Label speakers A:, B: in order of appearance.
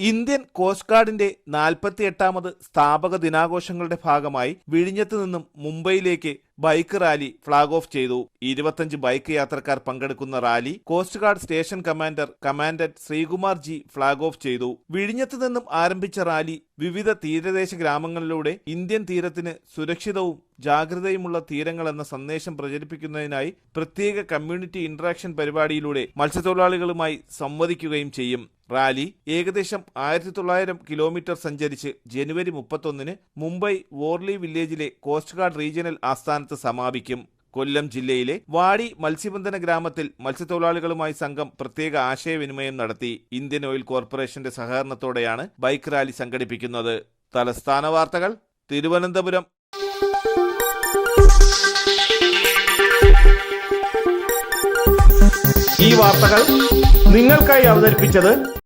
A: Indian coast ഗാർഡിന്റെ നാൽപ്പത്തി എട്ടാമത് സ്ഥാപക ദിനാഘോഷങ്ങളുടെ ഭാഗമായി വിഴിഞ്ഞത്ത് നിന്നും മുംബൈയിലേക്ക് ബൈക്ക് റാലി ഫ്ളാഗ് ഓഫ് ചെയ്തു. ഇരുപത്തഞ്ച് ബൈക്ക് യാത്രക്കാർ പങ്കെടുക്കുന്ന rally coast guard station commander commandant Sreekumar ji flag off ചെയ്തു. വിഴിഞ്ഞത്ത് നിന്നും ആരംഭിച്ച റാലി വിവിധ തീരദേശ ഗ്രാമങ്ങളിലൂടെ ഇന്ത്യൻ തീരത്തിന് സുരക്ഷിതവും ജാഗ്രതയുമുള്ള തീരങ്ങൾ എന്ന സന്ദേശം പ്രചരിപ്പിക്കുന്നതിനായി പ്രത്യേക കമ്മ്യൂണിറ്റി ഇന്ററാക്ഷൻ പരിപാടിയിലൂടെ മത്സ്യത്തൊഴിലാളികളുമായി സംവദിക്കുകയും ചെയ്യും. റാലി ഏകദേശം ആയിരത്തി തൊള്ളായിരം കിലോമീറ്റർ സഞ്ചരിച്ച് ജനുവരി മുപ്പത്തൊന്നിന് മുംബൈ വോർലി വില്ലേജിലെ കോസ്റ്റ് ഗാർഡ് റീജിയണൽ ആസ്ഥാനത്ത് സമാപിക്കും. കൊല്ലം ജില്ലയിലെ വാടി മത്സ്യബന്ധന ഗ്രാമത്തിൽ മത്സ്യത്തൊഴിലാളികളുമായി സംഘം പ്രത്യേക ആശയവിനിമയം നടത്തി. ഇന്ത്യൻ ഓയിൽ കോർപ്പറേഷന്റെ സഹകരണത്തോടെയാണ് ബൈക്ക് റാലി സംഘടിപ്പിക്കുന്നത്. തലസ്ഥാന വാർത്തകൾ തിരുവനന്തപുരം. ഈ വാർത്തകൾ നിങ്ങൾക്കായി അവതരിപ്പിച്ചത്